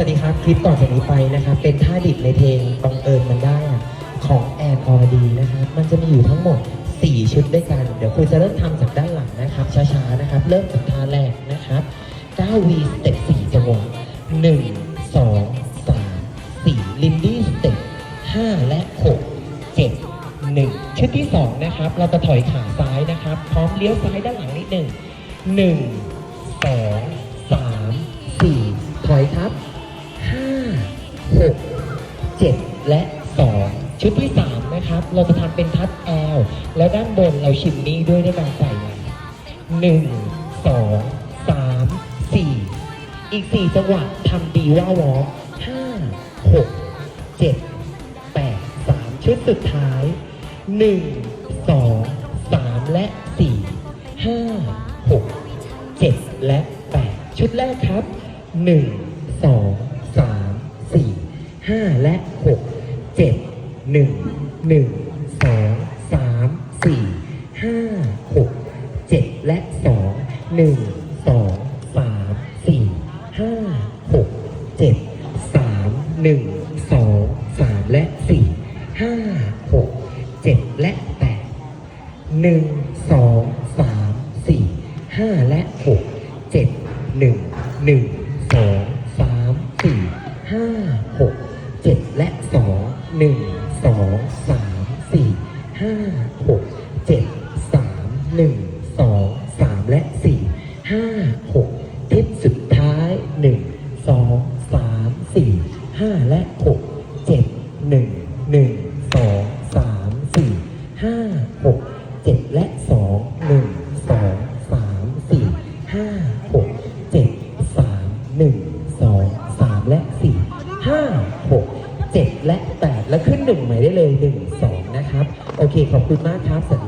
สวัสดีครับ คลิปต่อจากนี้ไปนะครับ เป็นท่าดิบในเพลงบังเอิญมันได้ของแอร์ออดีนะครับ มันจะมีอยู่ทั้งหมด 4 ชุดด้วยกัน เดี๋ยวคุณจะเริ่มทำจากด้านหลังนะครับ ช้าๆนะครับ เริ่มจากท่าแรกนะครับ9 V Step 4จังหวะ1 2 3 4 ลินดี้สเต็ป5และ 6 7 1 ชุดที่ 2 นะครับ เราจะถอยขาซ้ายนะครับ พร้อมเลี้ยวซ้ายด้านหลังนิดหนึ่ง1 2 ชุดที่3นะครับ เราจะทำเป็นทัดแอลแล้วด้านบนเราชิมนี่ด้วยได้วยการใส่มันหนึ่งสองสามสี่อีกสี่จังหวะทำดีว่าวอล์กห้าหกเจ็ดแปดสามชุดสุดท้ายหนึ่งสองสามและสี่ห้าหกเจ็ดและแปดชุดแรกครับหนึ่งสองสามสี่ห้าและ หนึ่งหนึ่งสองสามสี่ห้าหกเจ็ดและสองหนึ่งสองสามสี่ห้าหกเจ็ดสามหนึ่งสองสามและสี่ห้าหกเจ็ดและแปดหนึ่งสองสามสี่ห้าและหกเจ็ดหนึ่งหนึ่งสองสามสี่ห้าหกเจ็ดและสองหนึ่ง สองสามสี่ห้าหกเจ็ดสามหนึ่งสองสามและสี่ห้าหกทิศสุดท้ายหนึ่งสองสามสี่ห้าและหกเจ็ดหนึ่งหนึ่งสองสามสี่ห้าหกเจ็ดและสองหนึ่งสองสามสี่ห้าหกเจ็ดสามหนึ่งสองสามและสี่ห้าหกเจ็ดและแปดแล้ว ขึ้นหนึ่งใหม่ได้เลยหนึ่งสองนะครับ โอเคขอบคุณมากครับสวัสดีครับ